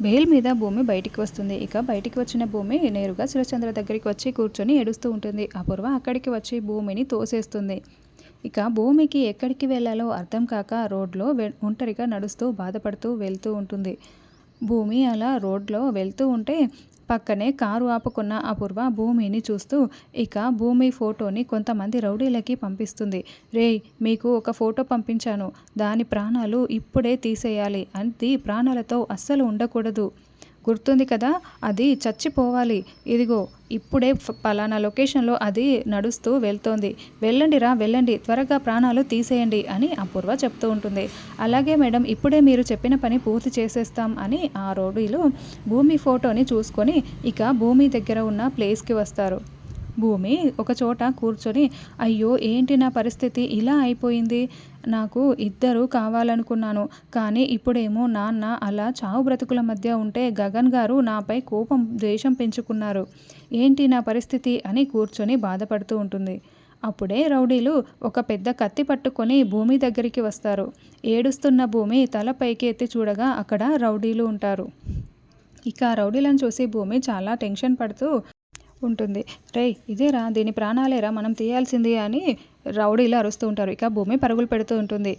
Bail మీద భూమి బయటికి వస్తుంది. ఇక బయటికి వచ్చిన భూమి నేరుగా శివచంద్ర దగ్గరికి వచ్చి కూర్చొని ఏడుస్తూ ఉంటుంది. అపూర్వ అక్కడికి వచ్చి భూమిని తోసేస్తుంది. ఇక భూమికి ఎక్కడికి వెళ్ళాలో అర్థం కాక రోడ్లో వె- ఒంటరిగా నడుస్తూ బాధపడుతూ వెళ్తూ ఉంటుంది. భూమి అలా రోడ్లో వెళ్తూ ఉంటే పక్కనే కారు ఆపుకున్న అపూర్వ భూమిని చూస్తూ ఇక భూమి ఫోటోని కొంతమంది రౌడీలకి పంపిస్తుంది. రేయ్ మీకు ఒక ఫోటో పంపించాను. దాని ప్రాణాలు ఇప్పుడే తీసేయాలి అది ప్రాణాలతో అస్సలు ఉండకూడదు. గుర్తుంది కదా? అది చచ్చిపోవాలి. ఇదిగో ఇప్పుడే పలానా లొకేషన్లో అది నడుస్తూ వెళ్తోంది. వెళ్ళండి రా వెళ్ళండి. త్వరగా ప్రాణాలు తీసేయండి అని అపూర్వ చెప్తూ ఉంటుంది. అలాగే మేడం ఇప్పుడే మీరు చెప్పిన పని పూర్తి చేసేస్తాం అని ఆ రోడ్డులో భూమి ఫోటోని చూసుకొని ఇక భూమి దగ్గర ఉన్న ప్లేస్కి వస్తారు. భూమి ఒక చోట కూర్చొని అయ్యో ఏంటి నా పరిస్థితి? ఇలా అయిపోయింది. నాకు ఇద్దరు కావాలనుకున్నాను. కానీ ఇప్పుడేమో నాన్న అలా చావు బ్రతుకుల మధ్య ఉంటే గగన్ గారు నాపై కోపం ద్వేషం పెంచుకున్నారు. ఏంటి నా పరిస్థితి? అని కూర్చొని బాధపడుతూ ఉంటుంది. అప్పుడే రౌడీలు ఒక పెద్ద కత్తి పట్టుకొని భూమి దగ్గరికి వస్తారు. ఏడుస్తున్న భూమి తల పైకి ఎత్తి చూడగా అక్కడ రౌడీలు ఉంటారు. ఇక రౌడీలను చూసి భూమి చాలా టెన్షన్ పడుతూ ఉంటుంది. రే ఇదేరా దీని ప్రాణాలేరా మనం తీయాల్సింది అని రౌడీలు అరుస్తూ ఉంటారు. ఇక భూమి పరుగులు పెడుతూ ఉంటుంది.